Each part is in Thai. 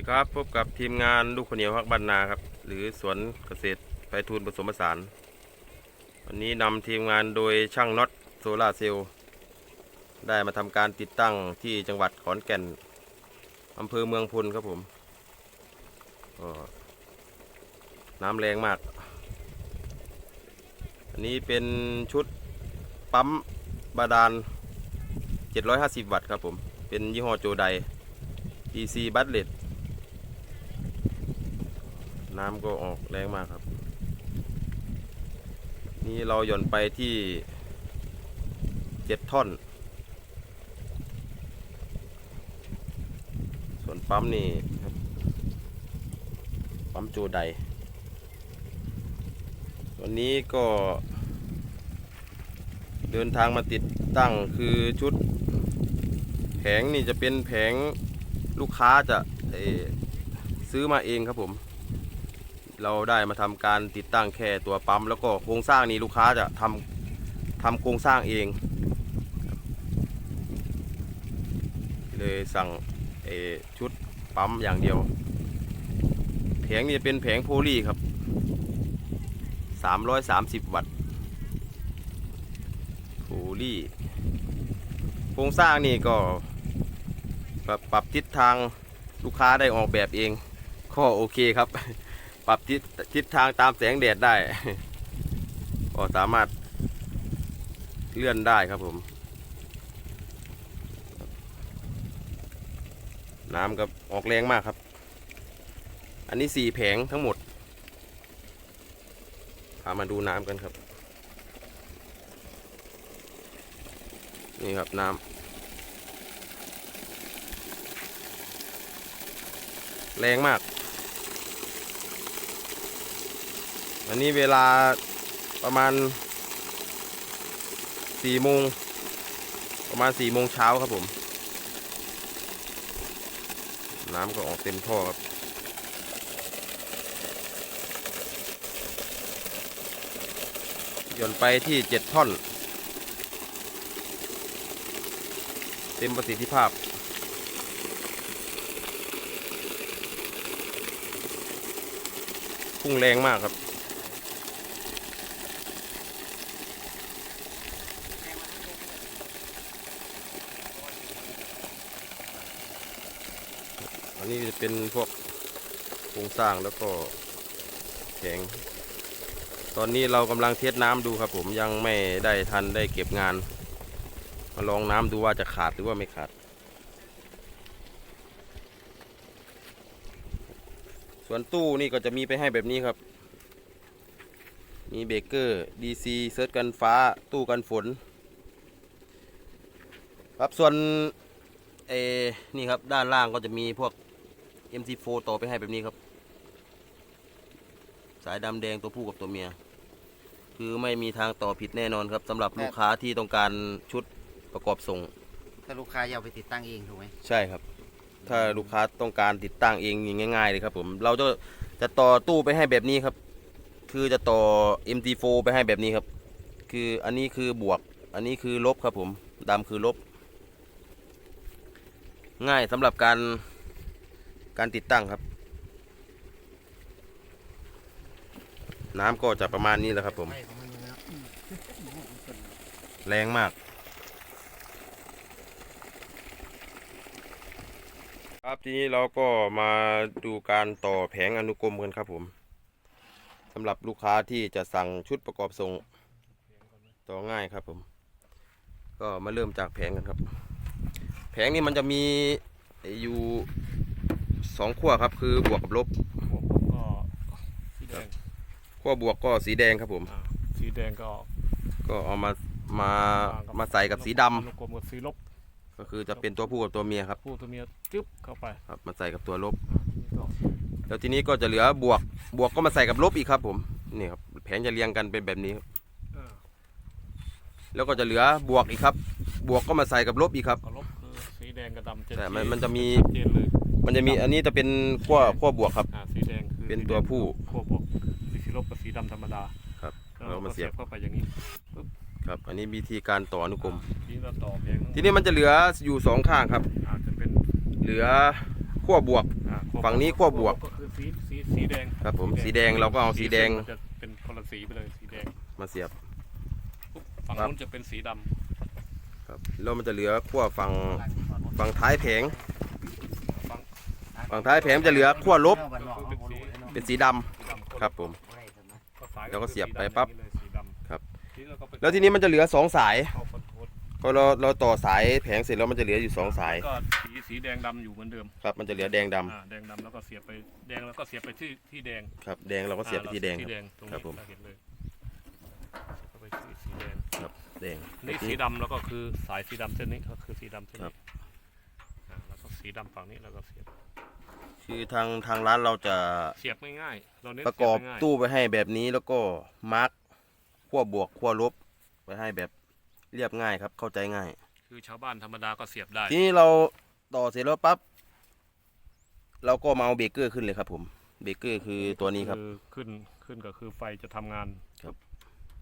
ดีครับพบกับทีมงานลูกคนเหนียวพักบรรนาครับ หรือสวนเกษตรไปทูลผสมผสาน วันนี้นำทีมงานโดยช่างน็อตโซลาร์เซลล์ได้มาทำการติดตั้งที่จังหวัดขอนแก่นอำเภอเมืองพลครับผมน้ำแรงมาก อันนี้เป็นชุดปั๊มบาดาล 750 วัตต์ครับผม เป็นยี่ห้อโจได DC บัตเลต น้ำก็ออกแรงมากครับ นี่เราหย่อนไปที่7ท่อน ส่วนปั๊มนี่ครับ ปั๊มโจไดวันนี้ก็ เดินทางมาติดตั้งคือชุด แผงนี่จะเป็นแผงลูกค้าจะเออซื้อมาเองครับผม เราได้มาทำการติดตั้งแค่ตัวปั๊ม แล้วก็โครงสร้างนี้ลูกค้าจะทำทำโครงสร้างเอง เลยสั่งชุดปั๊มอย่างเดียว แผงนี่เป็นแผงโพลีครับ 330 วัตต์โพลีโครงสร้างนี่ก็ปรับปรับทิศทางลูกค้าได้ออกแบบเองก็โอเคครับ ปรับทิศทิศทางตามแสงแดดได้ ก็สามารถเลื่อนได้ครับผม น้ำกับออกแรงมากครับ อันนี้สี่แผงทั้งหมด พามาดูน้ำกันครับ นี่ครับน้ำแรงมาก อันนี้เวลาประมาณสี่โมงประมาณสี่โมงเช้าครับผม น้ำก็ออกเต็มท่อครับย่อนไปที่เจ็ดท่อน เต็มประสิทธิภาพพุ่งแรงมากครับ นนี้จะเป็นพวกโครงสร้างแล้วก็แข็ง ตอนนี้เรากำลังเทสน้ำดูครับ ผมยังไม่ได้ทันได้เก็บงาน มาลองน้ำดูว่าจะขาดหรือว่าไม่ขาด ส่วนตู้นี่ก็จะมีไปให้แบบนี้ครับ มีเบเกอร์ DC เซิร์ชกันฟ้าตู้กันฝน ครับส่วนเอนี่ครับด้านล่างก็จะมีพวก MC4 ต่อไปให้แบบนี้ครับ สายดำแดงตัวผู้กับตัวเมีย คือไม่มีทางต่อผิดแน่นอนครับสำหรับลูกค้าที่ต้องการชุดประกอบส่ง ถ้าลูกค้าอยากไปติดตั้งเองถูกไหมใช่ครับ ถ้าลูกค้าต้องการติดตั้งเองง่ายๆเลยครับ ผม เราจะจะต่อตู้ไปให้แบบนี้ครับ คือจะต่อ MT4 ไปให้แบบนี้ครับ คืออันนี้คือบวก อันนี้คือลบครับผมดำคือลบ ง่ายสำหรับการ การติดตั้งครับ น้ำก็จะประมาณนี้แหละครับ ผม แรงมาก ครับทีนี้เราก็มาดูการต่อแผงอนุกรมกันครับ ผมสำหรับลูกค้าที่จะสั่งชุดประกอบทรงต่อง่ายครับ ผม ก็มาเริ่มจากแผงกันครับ แผงนี้มันจะมีอยู่ สองขั้วครับ คือบวกกับลบก็สีแดงขั้วบวกก็สีแดงครับผม อ่าสีแดงก็ก็เอามามากับมาใส่กับสีดำอนุกรมกับสีลบก็คือจะเป็นตัวผู้กับตัวเมียครับผู้ตัวเมียจึ๊บเข้าไปครับมาใส่กับตัวลบนี่ก็แล้วทีนี้ก็จะเหลือบวกบวกก็มาใส่กับลบอีกครับ ผมนี่ครับแผงจะเรียงกันเป็นแบบนี้ครับอ่าแล้วก็จะเหลือบวกอีกครับ บวกก็มาใส่กับลบอีกครับ ก็ลบคือสีแดงกับดำแต่มันมันจะมีชัดเจนเลย มันจะมีอันนี้จะเป็นขั้วขั้วบวกครับ อ่าสีแดงคือเป็นตัวผู้ ขั้วบวกสีลบกับสีดำธรรมดาครับแล้วเราเรามาก็เสีเสียยบบเข้าไปอย่างนี้ครับ อันนี้วิธีการต่ออนุกรม ทีนี้เราต่อแผงทีนี้มันจะเหลืออยู่สองข้างครับ อาจจะเป็นเหลือขั้วบวก อ่าขั้วฝั่งนี้ขั้วบวก ก็คือสีสีสีแดงครับผมสีแดงเราก็เอาสีแดงมันจะเป็นคนละสีไปเลยสีแดงมาเสียบ ปุ๊บฝั่งครับ นู้นจะเป็นสีดำครับแล้วมันจะเหลือขั้วฝั่งฝั่งท้ายแผงฝั่ง ฝั่งท้ายแผงจะเหลือขั้วลบเป็นสีดำสีดำครับผมก็สายแล้วก็เสียบคือไปปั๊บสีดำอย่างนี้เลยสีดำครับทีนี้เราก็ไปแล้วทีนี้มันจะเหลือสองสายเข้าคอนโทรลพอเราเราต่อสายแผงเสร็จแล้วมันจะเหลืออยู่สองสายก็สีสีแดงดำอยู่เหมือนเดิมครับ มันจะเหลือแดงดำอ่าแดงดำแล้วก็เสียบไปแดงแล้วก็เสียบไปที่ที่แดงครับ แดงเราก็เสียบไปอ่าที่แดงที่คแดรับงตรงครันี้บผมเราเห็นเลยเข้าไปที่สีแดงครับแดงนี่สีดำแล้วก็คือสายสีดำเส้นนี้ก็คือสีดำเส้นครันี้บอ่าแล้วก็สีดำฝั่งนี้แล้วก็เสียบ คือทางทางร้านเราจะเสียบง่ายๆเราเน้นประกอบเสียง่ายๆตู้ไปให้แบบนี้แล้วก็มาร์กขั้วบวกขั้วลบไปให้แบบเรียบง่ายครับ เข้าใจง่าย คือชาวบ้านธรรมดาก็เสียบได้ทีนี้เราต่อเสร็จแล้วปั๊บเราก็มาเอาเบรกเกอร์ขึ้นเลยครับ ผมเบรกเกอร์คือตัวนี้ครับ อขึ้นขึ้นก็คือไฟจะทำงานครับ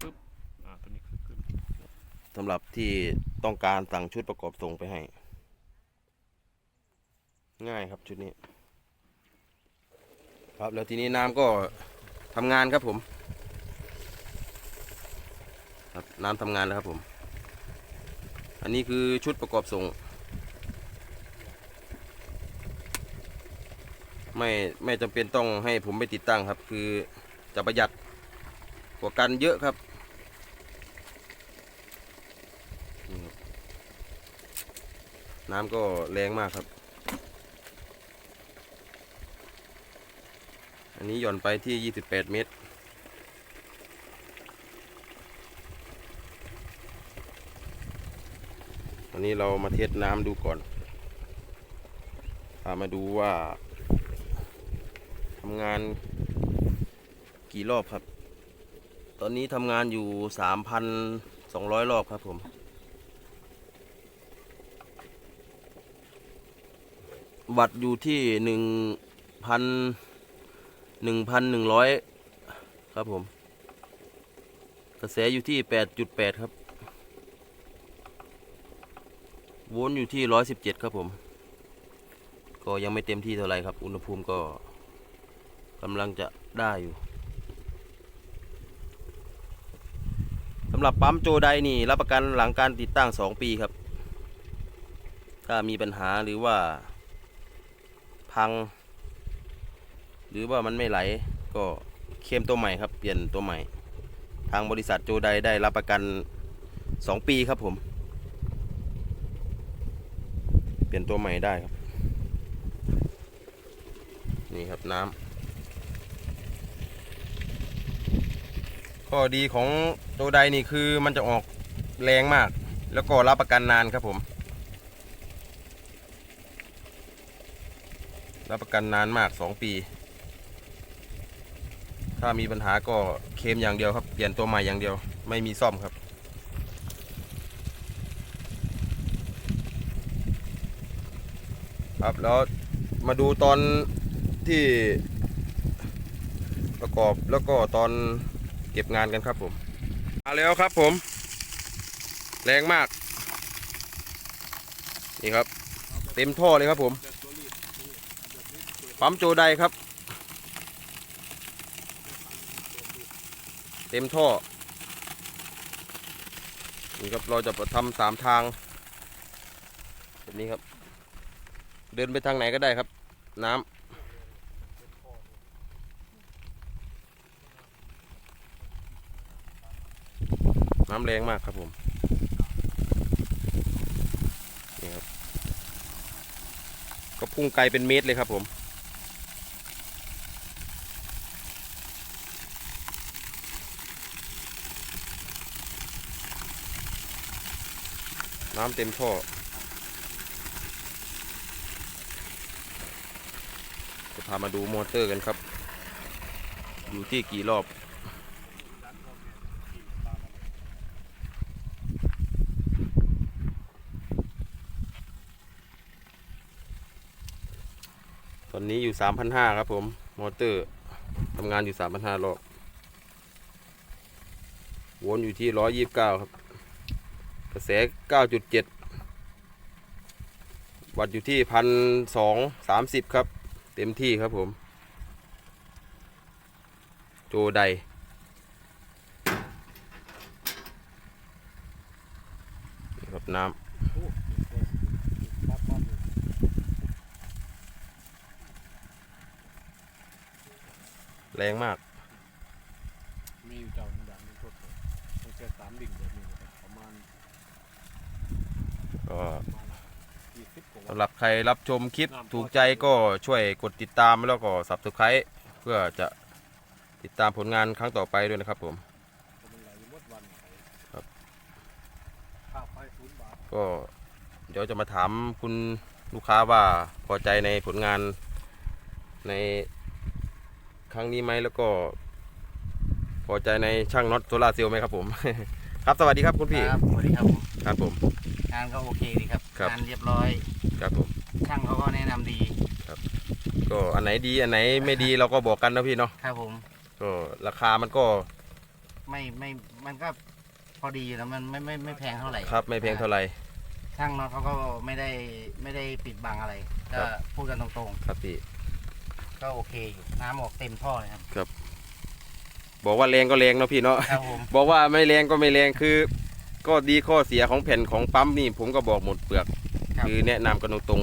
ปึ๊บอ่าตัวนี้คือขึ้นสำหรับที่ต้องการสั่งชุดประกอบส่งไปให้ ง่ายครับชุดนี้ ครับแล้วทีนี้น้ำก็ทำงานครับผม ครับน้ำทำงานแล้วครับผม อันนี้คือชุดประกอบส่ง ไม่ไม่จำเป็นต้องให้ผมไปติดตั้งครับ คือจะประหยัดกว่ากันเยอะครับนี่ครับน้ำก็แรงมากครับ อันนี้หย่อนไปที่ 28 เมตร วันนี้เรามาเทสน้ำดูก่อนพามาดูว่าทำงานกี่รอบครับ ตอนนี้ทำงานอยู่ 3,200 รอบครับผมวัตต์อยู่ที่หนึ่งพัน หนึ่งพันหนึ่งร้อยครับผม กระแสอยู่ที่แปดจุดแปดครับ โวลต์อยู่ที่ร้อยสิบเจ็ดครับผม ก็ยังไม่เต็มที่เท่าไหรครับ อุณหภูมิก็กำลังจะได้อยู่สำหรับปั๊มโจไดนี่ รับประกันหลังการติดตั้ง 2 ปีครับ ถ้ามีปัญหาหรือว่า พัง หรือว่ามันไม่ไหลก็เคลมตัวใหม่ครับ เปลี่ยนตัวใหม่ ทางบริษัทโจไดได้รับประกัน 2 ปีครับผม เปลี่ยนตัวใหม่ได้ครับ นี่ครับน้ำข้อดีของโจไดนี่คือมันจะออกแรงมาก แล้วก็รับประกันนานครับผมรับประกันนานมาก 2 ปี ถ้ามีปัญหาก็เคมอย่างเดียวครับ เปลี่ยนตัวใหม่อย่างเดียว ไม่มีซ่อมครับ ครับแล้วมาดูตอนที่ประกอบแล้วก็ตอนเก็บงานกันครับผม มาแล้วครับผม แรงมาก นี่ครับ เต็มท่อเลยครับผม ปั๊มโจไดครับ เต็มท่อ นี่ครับเราจะทำสามทางแบบนี้ครับ เดินไปทางไหนก็ได้ครับ น้ำน้ำแรงมากครับผมนี่ครับก็พุ่งไกลเป็นเมตรเลยครับผม น้ำเต็มท่อจะพามาดูมอเตอร์กันครับ อยู่ที่กี่รอบตอนนี้อยู่ 3,500 ครับผม มอเตอร์ทำงานอยู่ 3,500รอบวนอยู่ที่ 129 ครับ กระแส 9.7 วัตต์อยู่ที่1,230ครับ เต็มที่ครับผม โจไดรับน้ำแรงมาก มีอยู่เจ้าหนึ่งอย่างหนึงทดเลยต้องใช้สามดิ่งแบบนี้นะครับประมาณ ก็ประมาณยี่สิบกว่าวัสำนหรับใครรับชมคลิปถูกใจก็ช่วยกดติดตามแล้วก็ subscribe เพื่อจะติดตามผลงานครั้งต่อไปด้วยนะครับผมก็มันไหลหมดวันไปครับค่าไฟศูนย์บาทก็เดี๋ยวจะมาถามคุณลูกค้าว่าพอใจในผลงานในครั้งนี้ไหมแล้วก็พอใจในช่างน็อตโซลาร์เซลล์ไหมครับผม ครับสวัสดีครับคุณพี่ ครับสวัสดีครับผมครับผม งานก็โอเคดีครับครับ งานเรียบร้อย ครับผม ช่างเขาก็แนะนำดีก็อันไหนดีอันไหนไม่ดีเราก็บอกกันนะพี่เนาะครับผมก็ราคามันก็ไม่ไม่มันก็พอดีอยู่แล้วมันไม่ไม่ไม่แพงเท่าไหร่ครับไม่แพงเท่าไหร่ ช่างเนาะเขาก็ไม่ได้ไม่ได้ปิดบังอะไรครัก็บ พูดกันตรงครับพี่ ๆ ก็โอเคอยู่น้ำออกเต็มท่อเลยครับบอกว่าแรงก็แรงเนาะพี่เนาะ ครับผม บอกว่าไม่แรงก็ไม่แรงคือ ก็ดีข้อเสียของแผ่นของปั๊มนี่ผมก็บอกหมดเปลือกครับคือแนะนำกันตรง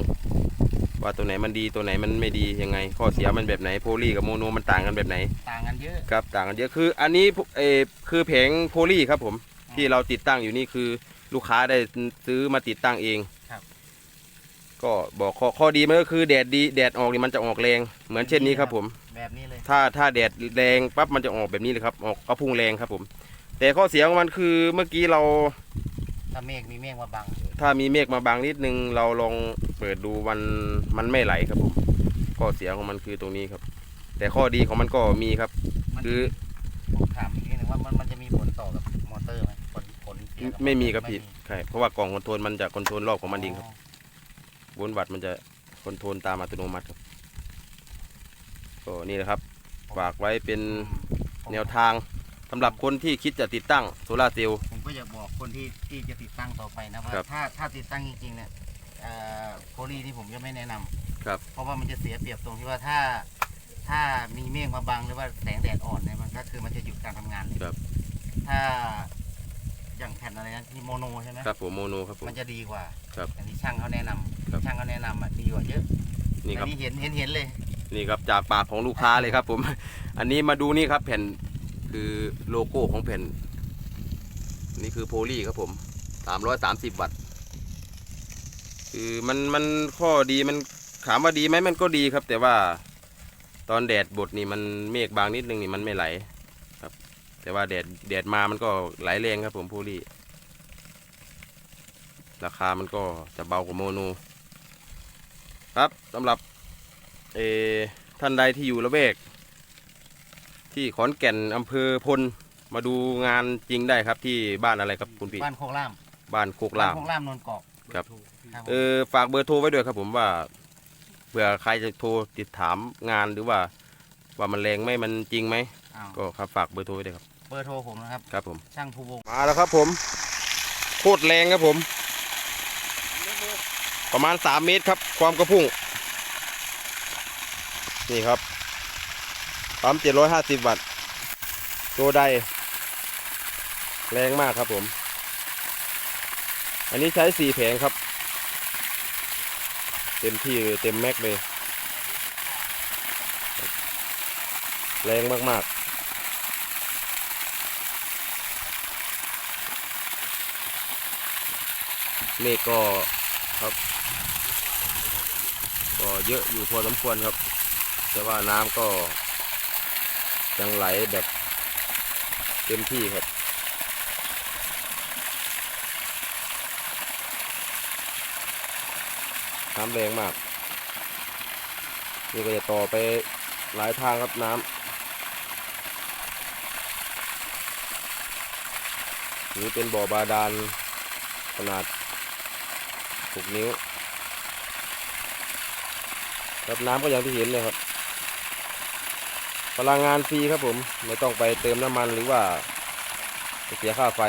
ๆว่าตัวไหนมันดีตัวไหนมันไม่ดียังไง ข้อเสียมันแบบไหนโพลีกับโมโนมันต่างกันแบบไหน ต่างกันเยอะครับต่างกันเยอะคือ อันนี้เออคือแผงโพลีครับผมที่เราติดตั้งอยู่นี่คือลูกค้าได้ซื้อมาติดตั้งเองครับก็บอกข้อข้อดีมันก็คือแดดดีแดดออกนี่มันจะออกแรง เหมือนเช่นนี้ครับผม แบบนี้เลย ถ้าถ้าแดดแรงปั๊บมันจะออกแบบนี้เลยครับ ออกกระพุ่งแรงครับผม แต่ข้อเสียของมันคือเมื่อกี้เราถ้าเมฆมีเมฆมาบังถ้ามีเมฆมาบางนิดนึงเราลองเปิดดูมันมันไม่ไหลครับผมข้อเสียของมันคือตรงนี้ครับ แต่ข้อดีของมันก็มีครับ มันคือผมถามอีกนิดนึงว่ามันมันจะมีผลต่อกับมอเตอร์ไหมผลผลเสียกับไม่มีครับไพี่ใช่เพราะว่ากล่องคอนโทรลมันจะคอนโทรลรอบของมันเองครับบนวัดมันจะคอนโทรลตามอัตโนมัติครับก็นี่แหละครับ ฝากไว้เป็นผมแนวทาง สำหรับคนที่คิดจะติดตั้งโซลาร์เซลล์ ผมก็อยากบอกคนที่ที่จะติดตั้งต่อไปนะว่าครับถ้าถ้าติดตั้งจริงๆเนี่ยโพลีที่ผมจะไม่แนะนำครับ เพราะว่ามันจะเสียเปรียบตรงที่ว่าถ้าถ้ามีเมฆมาบังหรือว่าแสงแดดอ่อนเนี่ยมันก็คือมันจะหยุดการทำงานเลยครับถ้าอย่างแผ่นอะไรนะที่โมโนใช่ไหมครับผมโมโนครับผม มันจะดีกว่าครับอันนี้ช่างเขาแนะนำครับ ช่างเขาแนะนำอะดีกว่าเยอะนี่ครับอันนี้เห็นเห็นเห็นเลย นี่ครับจากปากของลูกค้าเลยครับผม อันนี้มาดูนี่ครับแผ่น คือโลโก้ของแผ่น นี่คือโพลีครับผมสามร้อยสามสิบวัตต์คือมันมันข้อดีมันถามว่าดีไหมมันก็ดีครับ แต่ว่าตอนแดดบดนี่มันเมฆบางนิดนึงนี่มันไม่ไหลครับ แต่ว่าแดดแดดมามันก็ไหลแรงครับผมโพลีราคามันก็จะเบากว่าโมโน ครับสำหรับเออท่านใดที่อยู่ละเวก ที่ขอนแก่นอำเภอพลมาดูงานจริงได้ครับที่บ้านอะไรครับคุณพี่บ้านโคกล่ามบ้านโคกบ้าลานมโคกล่ามนนกอกครับ ครับผมเออฝากเบอร์โทรไว้ด้วยครับผมว่าเผื่อใครจะโทรติดถามงานหรือว่า ว่ามันแรงไหมมันจริงไหมอ้าวก็ครับฝากเบอร์โทรไว้ด้วยครับเบอร์โทรผมนะครับ ครับผม ช่างภูวงศ์มาแล้วครับผม โคตรแรงครับผม ประมาณสามเมตรครับ ความกระพุ่ง นี่ครับ ปั๊มเจ็ดร้อยห้าสิบวัตต์ตัวใด แรงมากครับผม อันนี้ใช้สี่แผงครับ เต็มที่เลยเต็มแม็กเลย แรงมากๆเมฆก็ครับ ก็เยอะอยู่พอสมควรครับ แต่ว่าน้ำก็ ยังไหลแบบเต็มที่ครับน้ำแรงมาก นี่ก็จะต่อไปหลายทางครับน้ำนี่เป็นบ่อบาดาลขนาด 6 นิ้ว ครับน้ำก็อย่างที่เห็นเลยครับ ลังงานฟรีครับผม ไม่ต้องไปเติมน้ำมันหรือว่าเสียค่าไฟ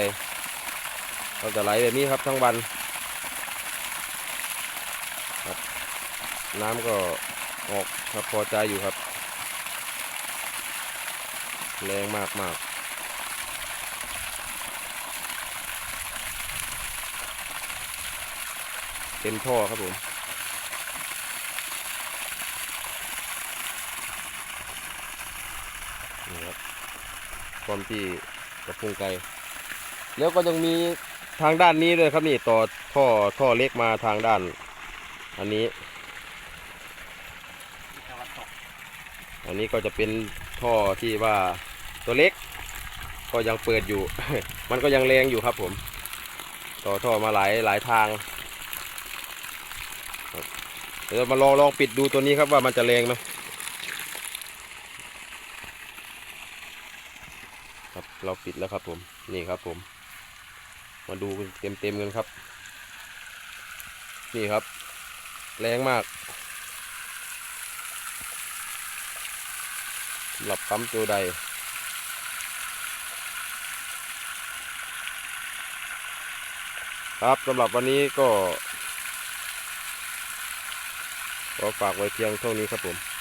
เราจะไหลแบบนี้ครับทั้งวันครับน้ำก็ออกครับพอใจอยู่ครับ แรงมากมากเต็มท่อครับผม นี่ครับความที่กระพุ้งไกลแล้วก็ยังมีทางด้านนี้ด้วยครับนี่ต่อท่อท่อเล็กมาทางด้าน อันนี้ อันนี้ก็จะเป็นท่อที่ว่าตัวเล็ก ก็ยังเปิดอยู่ มันก็ยังแรงอยู่ครับผม ต่อท่อมาหลายหลายทางเดี๋ยวมาลองลองปิดดูตัวนี้ครับว่ามันจะแรงไหม ครับเราปิดแล้วครับผมนี่ครับผม มาดูเต็มเต็มๆกันครับ นี่ครับ แรงมากสำหรับปั๊มตัวใดครับสำหรับวันนี้ก็ ขอฝากไว้เพียงเท่านี้ครับผม